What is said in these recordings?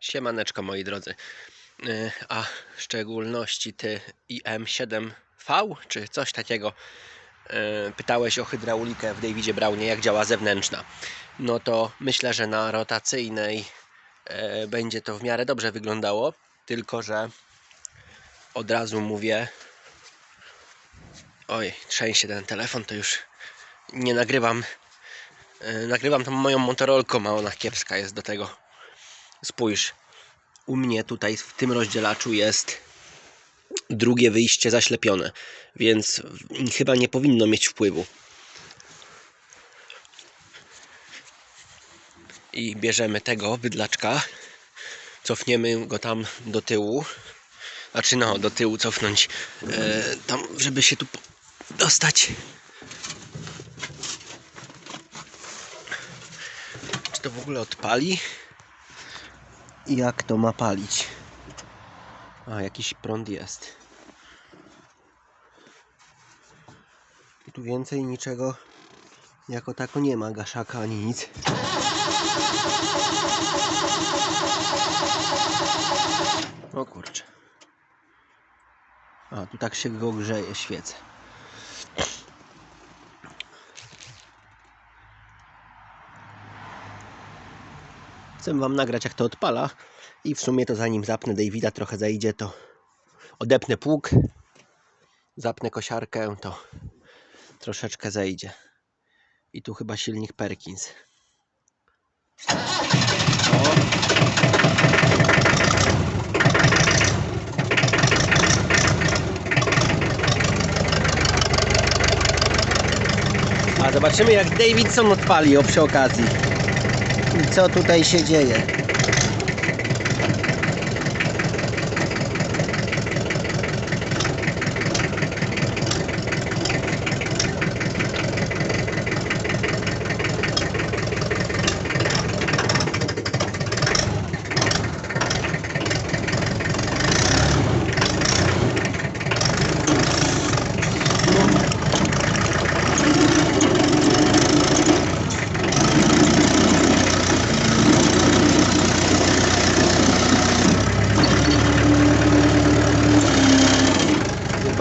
Siemaneczko moi drodzy. Y, A w szczególności ty IM7V czy coś takiego y, pytałeś o hydraulikę w Davidzie Brownie, jak działa zewnętrzna. No to myślę, że na rotacyjnej y, będzie to w miarę dobrze wyglądało, tylko że od razu mówię oj, trzęsie ten telefon, to już nie nagrywam nagrywam tą moją motorolką, a ona kiepska jest do tego Spójrz, u mnie tutaj w tym rozdzielaczu jest drugie wyjście zaślepione, więc chyba nie powinno mieć wpływu. I bierzemy tego bydlaczka, cofniemy go tam do tyłu, znaczy no, do tyłu cofnąć, e, tam, żeby się tu dostać. Czy to w ogóle odpali? Jak to ma palić? A, jakiś prąd jest. I tu więcej niczego jako tako nie ma gaszaka ani nic. O kurczę. A, tu tak się go grzeje, świecę. Chcę wam nagrać jak to odpala. I w sumie to zanim zapnę Davida trochę zajdzie to odepnę pług zapnę kosiarkę to troszeczkę zejdzie. I tu chyba silnik Perkins. A zobaczymy jak Davidson odpali o przy okazji co tutaj się dzieje.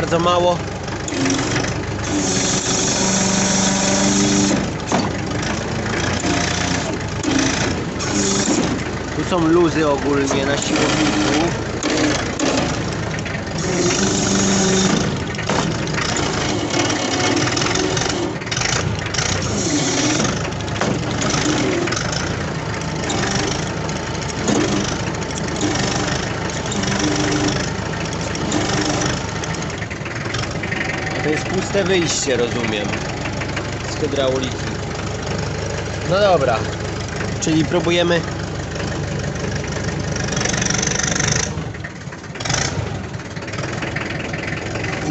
Bardzo mało. Tu są luzy ogólnie na siłowniku. Jest puste wyjście, rozumiem. Z hydrauliki. No dobra. Czyli próbujemy.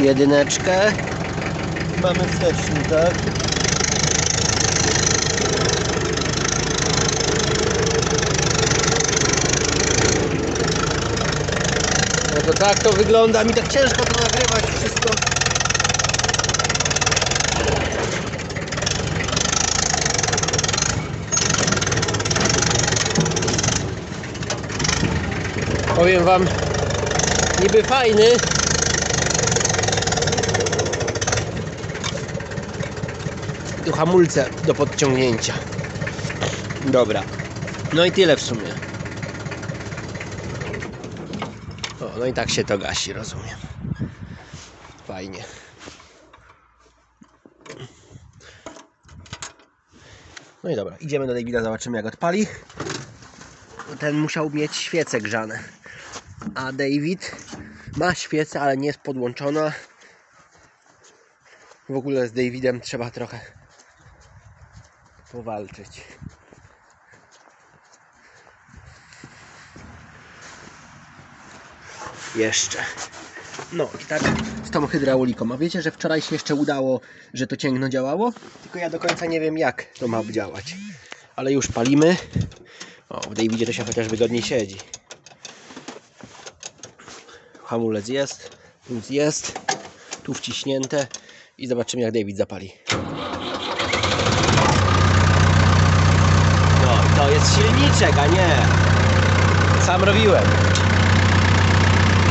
Jedyneczkę. Mamy wsteczny, tak? No to tak to wygląda. Mi tak ciężko to nagrywać wszystko. Powiem wam, niby fajny. Tu hamulce do podciągnięcia. Dobra. No i tyle w sumie. O, no i tak się to gasi, rozumiem. Fajnie. No i dobra, idziemy do Davida, zobaczymy jak odpali ten musiał mieć świece grzane. A David ma świecę, ale nie jest podłączona. W ogóle z Davidem trzeba trochę powalczyć. Jeszcze. No i tak z tą hydrauliką. A wiecie, że wczoraj się jeszcze udało, że to cięgno działało? Tylko ja do końca nie wiem jak to ma działać. Ale już palimy. O, w Davidzie to się chociaż wygodniej siedzi. Hamulec jest, luz jest, tu wciśnięte i zobaczymy jak David zapali. No, to jest silniczek, a nie sam robiłem.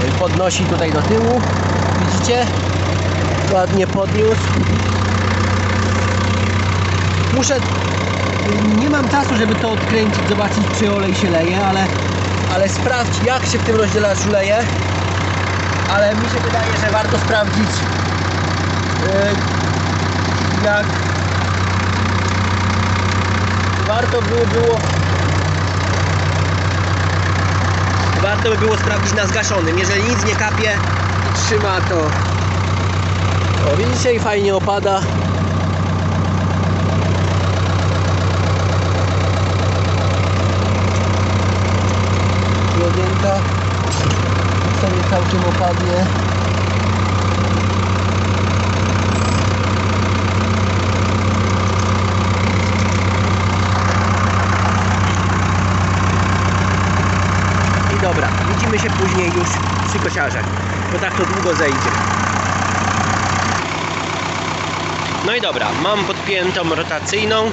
No podnosi tutaj do tyłu. Widzicie? Ładnie podniósł. Muszę... Nie mam czasu, żeby to odkręcić, zobaczyć czy olej się leje, ale, ale sprawdź jak się w tym rozdzielaczu leje. Ale mi się wydaje, że warto sprawdzić yy, jak warto było, było warto by było sprawdzić na zgaszonym jeżeli nic nie kapie i trzyma to. O widzicie i fajnie opada jedynka sobie całkiem opadnie I dobra, widzimy się później już przy kosiarzach, bo tak to długo zejdzie. No i dobra, mam podpiętą rotacyjną,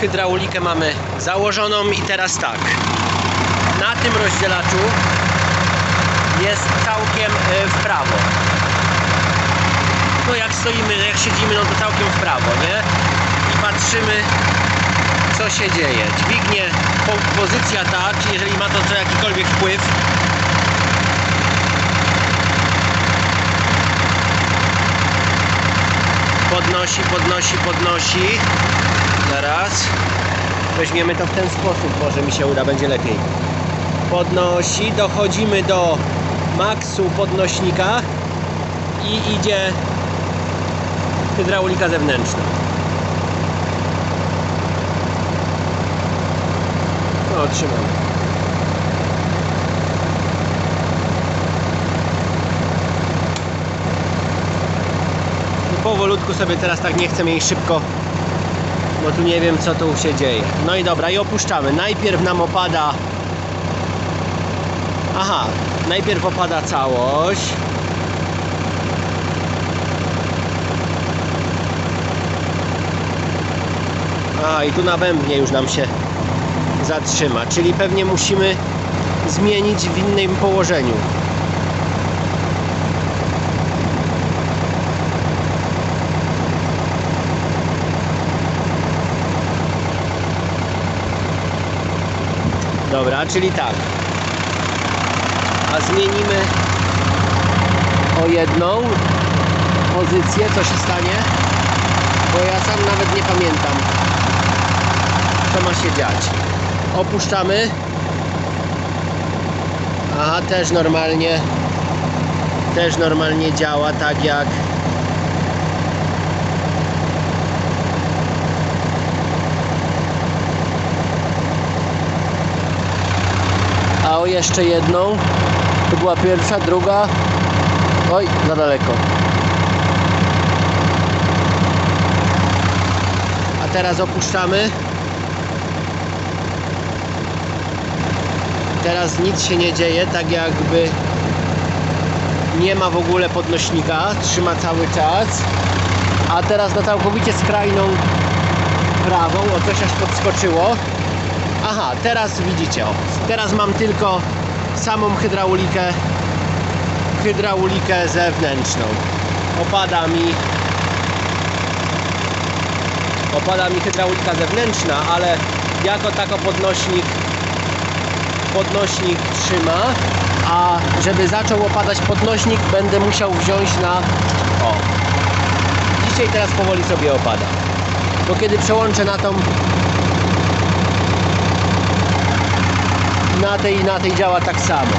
hydraulikę mamy założoną i teraz tak. Na tym rozdzielaczu jest całkiem y, w prawo. No jak stoimy, jak siedzimy, no to całkiem w prawo, nie? I patrzymy co się dzieje. Dźwignie, po, pozycja ta, czy jeżeli ma to co jakikolwiek wpływ. Podnosi, podnosi, podnosi. Zaraz. Weźmiemy to w ten sposób, może mi się uda, będzie lepiej. Podnosi, dochodzimy do maksu podnośnika i idzie hydraulika zewnętrzna. No, trzymam. I powolutku sobie teraz tak nie chcę jej szybko, bo tu nie wiem co tu się dzieje. No i dobra, i opuszczamy. Najpierw nam opada. Aha, najpierw opada całość. A i tu na bębnie już nam się zatrzyma, czyli pewnie musimy zmienić w innym położeniu. Dobra, czyli tak. A zmienimy o jedną pozycję, co się stanie? Bo ja sam nawet nie pamiętam, co ma się dziać. Opuszczamy. Aha też normalnie też normalnie działa tak jak a o jeszcze jedną to była pierwsza, druga oj, za daleko a teraz opuszczamy teraz nic się nie dzieje, tak jakby nie ma w ogóle podnośnika, trzyma cały czas. A teraz na całkowicie skrajną prawą, o coś aż podskoczyło. Aha, teraz widzicie, o, teraz mam tylko samą hydraulikę, hydraulikę zewnętrzną. Opada mi opada mi hydraulika zewnętrzna, ale jako tako podnośnik podnośnik trzyma, a żeby zaczął opadać podnośnik będę musiał wziąć na o dzisiaj teraz powoli sobie opada bo kiedy przełączę na tą na tej i na tej działa tak samo.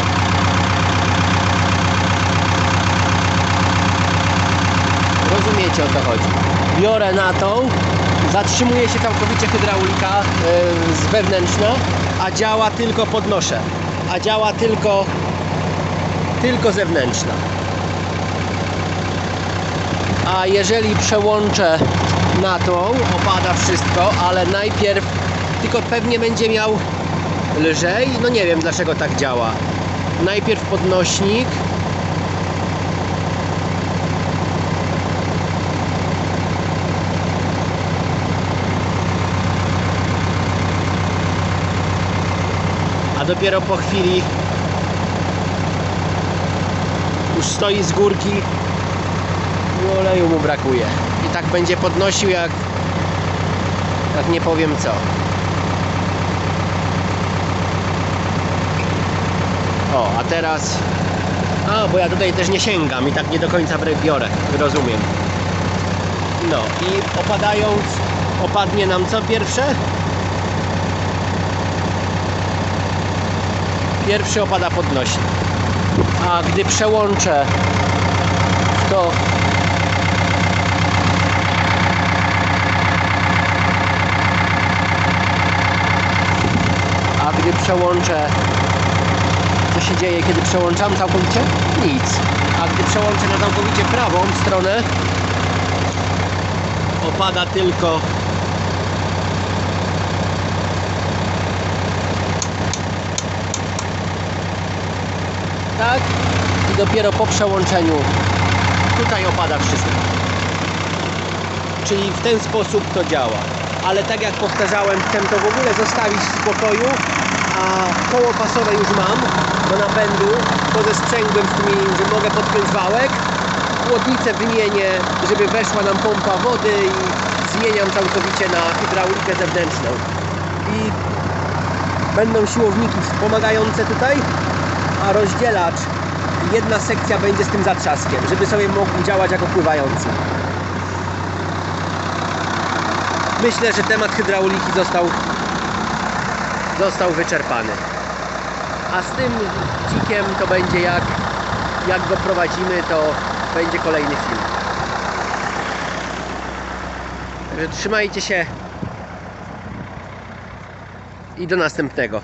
Rozumiecie o co chodzi. Biorę na tą zatrzymuje się całkowicie hydraulika yy, z wewnętrzna a działa tylko podnoszę a działa tylko tylko zewnętrzna. A jeżeli przełączę na tą opada wszystko ale najpierw tylko pewnie będzie miał lżej no nie wiem dlaczego tak działa najpierw podnośnik dopiero po chwili już stoi z górki i oleju mu brakuje. I tak będzie podnosił jak jak nie powiem co. O, a teraz a, bo ja tutaj też nie sięgam i tak nie do końca biorę, rozumiem. No i opadając, opadnie nam co pierwsze? Pierwszy opada podnośnik. A gdy przełączę w to a gdy przełączę co się dzieje, kiedy przełączam całkowicie? Nic. A gdy przełączę na całkowicie prawą stronę, opada tylko tak i dopiero po przełączeniu tutaj opada wszystko. Czyli w ten sposób to działa. Ale tak jak powtarzałem, chcę to w ogóle zostawić w spokoju, a koło pasowe już mam do napędu, to ze sprzęgłem w tym, że mogę podpiąć wałek, chłodnicę wymienię, żeby weszła nam pompa wody i zmieniam całkowicie na hydraulikę zewnętrzną. I będą siłowniki wspomagające tutaj, a rozdzielacz jedna sekcja będzie z tym zatrzaskiem, żeby sobie mógł działać jako pływający. Myślę, że temat hydrauliki został został wyczerpany. A z tym dzikiem to będzie jak jak go prowadzimy, to będzie kolejny film. Także trzymajcie się i do następnego.